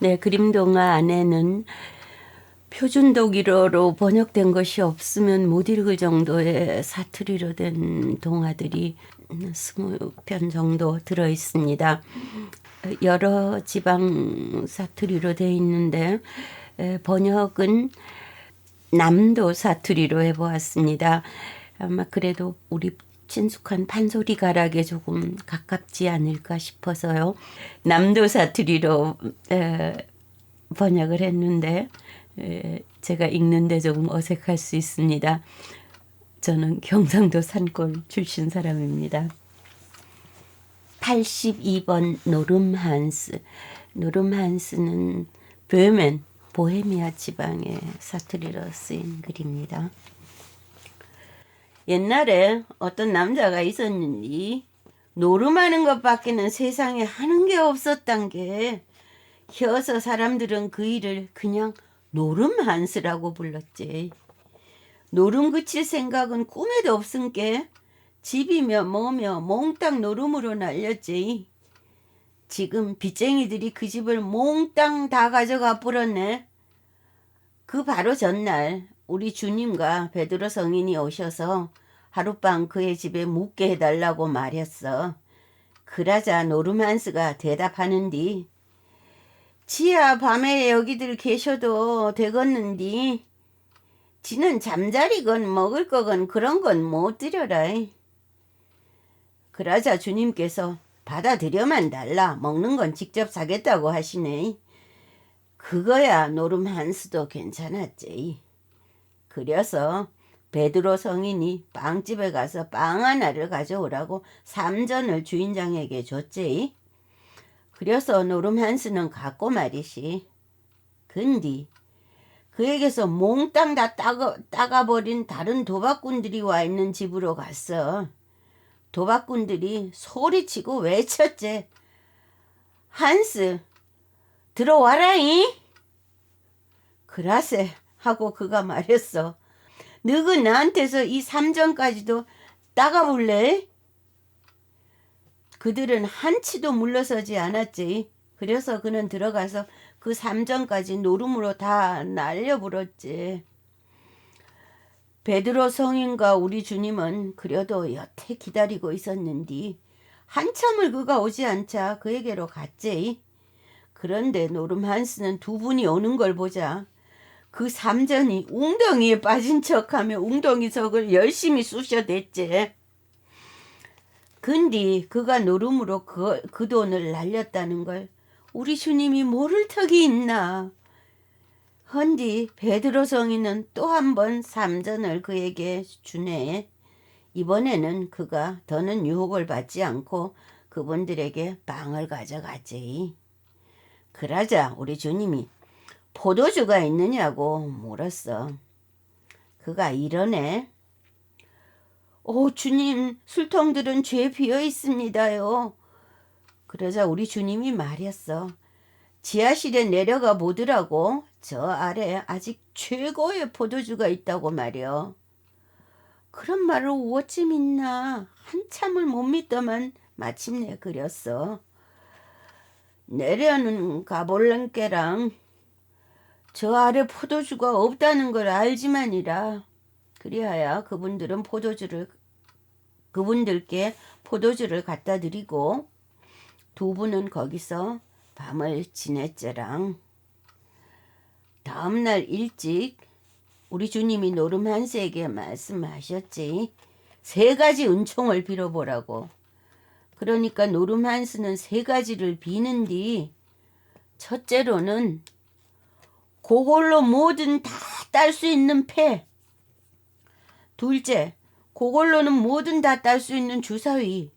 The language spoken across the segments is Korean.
네, 그림동화 안에는 표준 독일어로 번역된 것이 없으면 못 읽을 정도의 사투리로 된 동화들이 스무 편 정도 들어 있습니다. 여러 지방 사투리로 돼 있는데 에, 번역은 남도 사투리로 해보았습니다. 아마 그래도 우리 친숙한 판소리 가락에 조금 가깝지 않을까 싶어서요. 남도 사투리로 에, 번역을 했는데 에, 제가 읽는데 조금 어색할 수 있습니다. 저는 경상도 산골 출신 사람입니다. 82번 노름 한스. 노름 한스는 böhmen, 보헤미아 지방의 사투리로 쓰인 글입니다. 옛날에 어떤 남자가 있었는지 노름하는 것밖에는 세상에 하는 게 없었단 게 혀서 사람들은 그 일을 그냥 노름 한스라고 불렀지. 노름 그칠 생각은 꿈에도 없은 게 집이며 뭐며 몽땅 노름으로 날렸지. 지금 빚쟁이들이 그 집을 몽땅 다 가져가 버렸네. 그 바로 전날 우리 주님과 베드로 성인이 오셔서 하룻밤 그의 집에 묵게 해달라고 말했어. 그러자 노르만스가 대답하는디 지야 밤에 여기들 계셔도 되겠는디 지는 잠자리건 먹을 거건 그런 건 못 드려라. 그러자 주님께서 받아들여만 달라 먹는 건 직접 사겠다고 하시네. 그거야 노름 한스도 괜찮았지. 그래서 베드로 성인이 빵집에 가서 빵 하나를 가져오라고 삼전을 주인장에게 줬지. 그래서 노름 한스는 갖고 말이시. 근디 그에게서 몽땅 다 따가, 따가버린 다른 도박꾼들이 와 있는 집으로 갔어. 도박꾼들이 소리치고 외쳤지. 한스, 들어와라이. 그라세 하고 그가 말했어. 너그 나한테서 이 삼전까지도 따가볼래? 그들은 한치도 물러서지 않았지. 그래서 그는 들어가서 그 삼전까지 노름으로 다 날려버렸지. 베드로 성인과 우리 주님은 그려도 여태 기다리고 있었는디 한참을 그가 오지 않자 그에게로 갔지. 그런데 노름 한스는 두 분이 오는 걸 보자 그 삼전이 웅덩이에 빠진 척하며 웅덩이 석을 열심히 쑤셔댔지. 근디 그가 노름으로 그, 그 돈을 날렸다는 걸 우리 주님이 모를 턱이 있나. 헌디 베드로 성인은 또 한 번 삼전을 그에게 주네. 이번에는 그가 더는 유혹을 받지 않고 그분들에게 빵을 가져갔지. 그러자 우리 주님이 포도주가 있느냐고 물었어. 그가 이러네. 오, 주님, 술통들은 죄 비어 있습니다요. 그러자 우리 주님이 말했어. 지하실에 내려가 보더라고. 저 아래 아직 최고의 포도주가 있다고 말이여. 그런 말을 어찌 믿나. 한참을 못 믿더만 마침내 그렸어. 내려는 가볼랑께랑 저 아래 포도주가 없다는 걸 알지만이라. 그리하여 그분들은 포도주를 그분들께 포도주를 갖다 드리고 두 분은 거기서 밤을 지냈저랑. 다음날 일찍 우리 주님이 노름 한세에게 말씀하셨지. 세 가지 은총을 빌어보라고. 그러니까 노름 한스는 세 가지를 비는디 첫째로는 그걸로 뭐든 다 딸 수 있는 패. 둘째, 그걸로는 뭐든 다 딸 수 있는 주사위.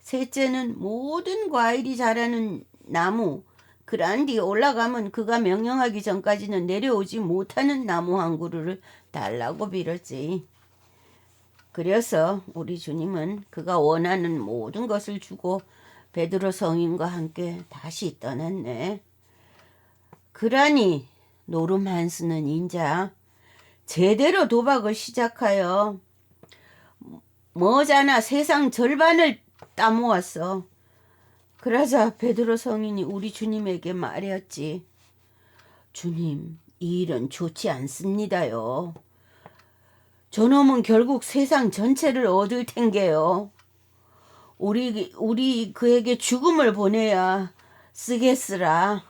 셋째는 모든 과일이 자라는 나무. 뒤 올라가면 그가 명령하기 전까지는 내려오지 못하는 나무 한 그루를 달라고 빌었지. 그래서 우리 주님은 그가 원하는 모든 것을 주고 베드로 성인과 함께 다시 떠났네. 그러니 노름 한스는 인자 제대로 도박을 시작하여 머자나 세상 절반을 따모았어. 그러자 베드로 성인이 우리 주님에게 말했지. 주님, 이 일은 좋지 않습니다요. 저놈은 결국 세상 전체를 얻을 텐게요. 우리 우리 그에게 죽음을 보내야 쓰겠으라.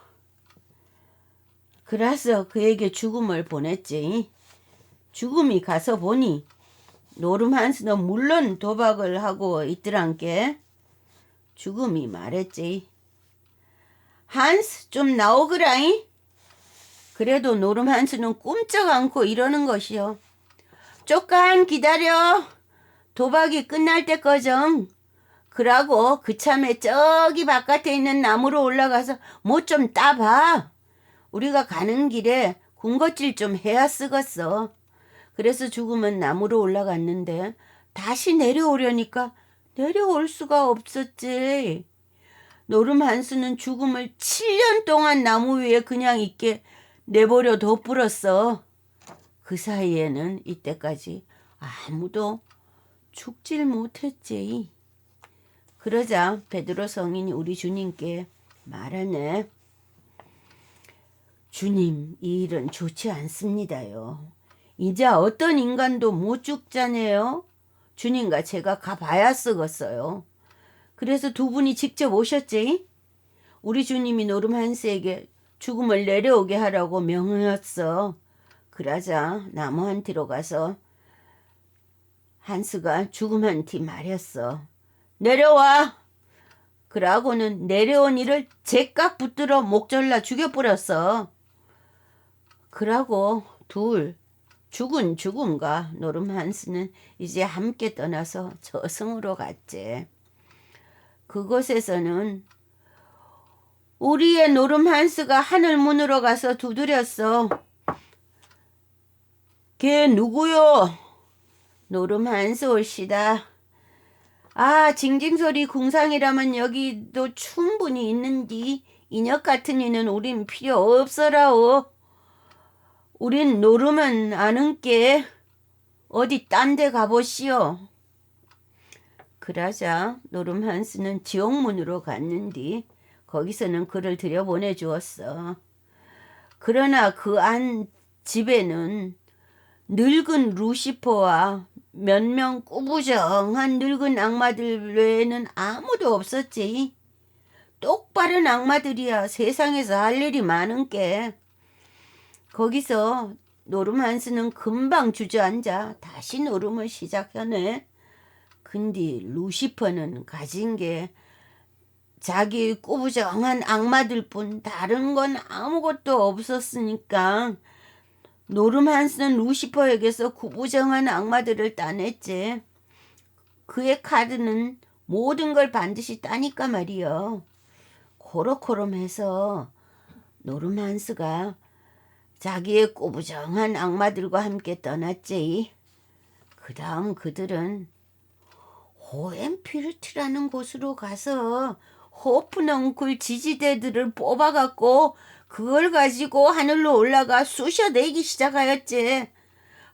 그래서 그에게 죽음을 보냈지. 죽음이 가서 보니 노름 한스는 물론 도박을 하고 있더란께. 죽음이 말했지. 한스 좀 나오그라잉. 그래도 노름 한스는 꼼짝 않고 이러는 것이요. 쪼깐 기다려. 도박이 끝날 때거정. 그러고 그참에 저기 바깥에 있는 나무로 올라가서 뭐 좀 따봐. 우리가 가는 길에 군것질 좀 해야 쓰겠어. 그래서 죽으면 나무로 올라갔는데 다시 내려오려니까 내려올 수가 없었지. 노름 한수는 죽음을 7년 동안 나무 위에 그냥 있게 내버려 둬불었어. 그 사이에는 이때까지 아무도 죽질 못했지. 그러자 베드로 성인이 우리 주님께 말하네. 주님, 이 일은 좋지 않습니다요. 이제 어떤 인간도 못 죽잖아요. 주님과 제가 가봐야 쓰겠어요. 그래서 두 분이 직접 오셨지? 우리 주님이 노름 한스에게 죽음을 내려오게 하라고 명하였어. 그러자 나무 한 뒤로 가서 한스가 죽음 한 뒤 말했어. 내려와! 그러고는 내려온 이를 제깍 붙들어 목절라 죽여버렸어. 그러고 둘 죽은 죽음과 노름 한스는 이제 함께 떠나서 저승으로 갔지. 그곳에서는 우리의 노름 한스가 하늘 문으로 가서 두드렸어. 걔 누구요? 노름 한스 올시다. 아, 징징소리 궁상이라면 여기도 충분히 있는디. 인혁 같은 이는 우린 필요 없어라오. 우린 노름은 아는께 어디 딴 데 가보시오. 그러자 노름 한스는 지옥문으로 갔는디 거기서는 그를 들여보내 주었어. 그러나 그 안 집에는 늙은 루시퍼와 몇 명 꾸부정한 늙은 악마들 외에는 아무도 없었지. 똑바른 악마들이야 세상에서 할 일이 많은 게. 거기서 노름 한스는 금방 주저앉아 다시 노름을 시작하네. 근데 루시퍼는 가진 게 자기 꾸부정한 악마들 뿐 다른 건 아무것도 없었으니까 노름 한스는 루시퍼에게서 구부정한 악마들을 따냈지. 그의 카드는 모든 걸 반드시 따니까 말이여. 코로코롬해서 노름 한스가 자기의 꼬부정한 악마들과 함께 떠났지. 그 다음 그들은 호엠피르트라는 곳으로 가서 호프넝쿨 지지대들을 뽑아갖고 그걸 가지고 하늘로 올라가 쑤셔내기 시작하였지.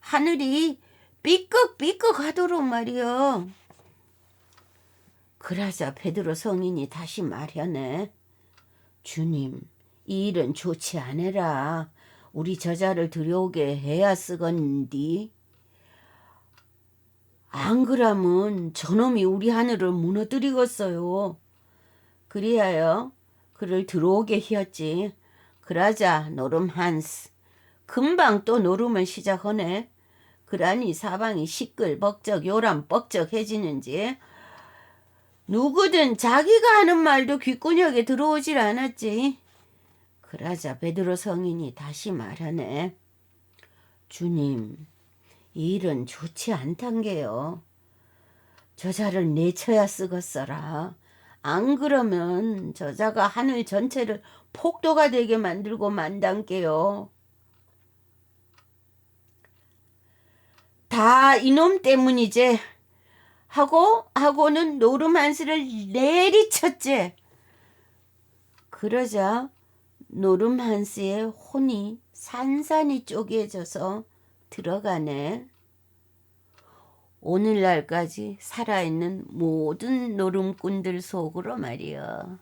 하늘이 삐걱삐걱 하도록 말이여. 그러자 베드로 성인이 다시 말하네. 주님, 이 일은 좋지 않으라. 우리 저자를 들여오게 해야 쓰건디. 안 그러면 저놈이 우리 하늘을 무너뜨리겠어요. 그리하여 그를 들어오게 하였지. 그러자 노름 한스. 금방 또 노름을 시작하네. 그러니 사방이 시끌벅적 요람 뻑적해지는지 누구든 자기가 하는 말도 귓구녕에 들어오질 않았지. 그러자 베드로 성인이 다시 말하네. 주님, 이 일은 좋지 않단 게요. 저자를 내쳐야 쓰겄어라. 안 그러면 저자가 하늘 전체를 폭도가 되게 만들고 만단게요. 다 이놈 때문이제. 하고 하고는 노름 한스를 내리쳤지. 그러자 노름 한스의 혼이 산산이 쪼개져서 들어가네. 오늘날까지 살아있는 모든 노름꾼들 속으로 말이여.